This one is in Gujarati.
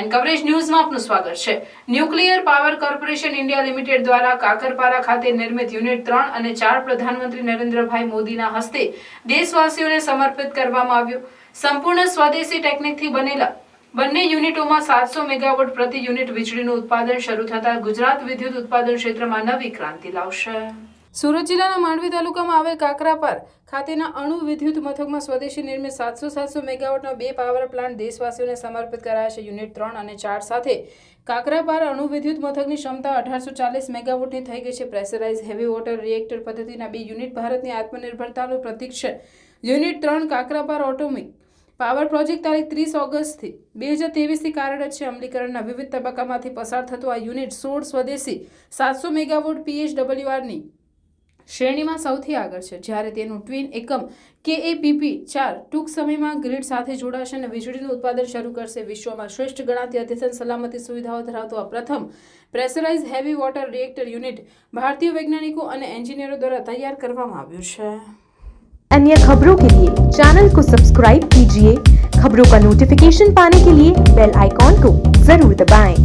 એન્ડ કવરેજ ન્યૂઝમાં આપનું સ્વાગત છે. Nuclear power corporation India limited દ્વારા કાકરપારા ખાતે નિર્મિત યુનિટ ત્રણ અને ચાર પ્રધાનમંત્રી નરેન્દ્રભાઈ મોદીના હસ્તે દેશવાસીઓને સમર્પિત કરવામાં આવ્યું. સંપૂર્ણ સ્વદેશી ટેકનિકથી બનેલા બંને યુનિટોમાં સાતસો મેગાવોટ પ્રતિ યુનિટ વીજળીનું ઉત્પાદન શરૂ થતાં ગુજરાત વિદ્યુત ઉત્પાદન ક્ષેત્રમાં નવી ક્રાંતિ લાવશે. સુરત જિલ્લાના માંડવી તાલુકામાં આવેલ કાકરાપાર ખાતેના અણુ વિદ્યુત મથકમાં સ્વદેશી નિર્મિત સાતસો સાતસો મેગાવોટના બે પાવર પ્લાન્ટ દેશવાસીઓને સમર્પિત કરાયા છે. યુનિટ ત્રણ અને ચાર સાથે કાકરાપાર અણુ વિદ્યુત મથકની ક્ષમતા અઢારસો ચાલીસ મેગાવોટની થઈ ગઈ છે. પ્રેશરાઇઝ હેવી વોટર રિએક્ટર પદ્ધતિના બે યુનિટ ભારતની આત્મનિર્ભરતાનું પ્રતીક છે. યુનિટ ત્રણ કાકરાપાર ઓટોમિક પાવર પ્રોજેક્ટ તારીખ ત્રીસ ઓગસ્ટથી બે હજાર ત્રેવીસથી કાર્યરત છે. અમલીકરણના વિવિધ તબક્કામાંથી પસાર થતું આ યુનિટ સોળ સ્વદેશી સાતસો મેગાવોટ પીએચડબલ્યુઆરની શ્રેણીમાં સૌથી આગળ છે જ્યારે તેનું ટ્વિન એકમ કેએપીપી ચાર ટૂંક સમયમાં ગ્રીડ સાથે જોડાશે અને વીજળીનું ઉત્પાદન શરૂ કરશે વિશ્વમાં શ્રેષ્ઠ ગણાતી અદ્યતન સલામતી સુવિધાઓ ધરાવતું આ પ્રથમ pressurise heavy water reactor unit ભારતીય વૈજ્ઞાનિકો અને એન્જિનિયરો દ્વારા તૈયાર કરવામાં આવ્યું છે अन्य खबरों के लिए चैनल को सब्सक्राइब कीजिए खबरों का नोटिफिकेशन पाने के लिए बेल आइकॉन को जरूर दबाएं।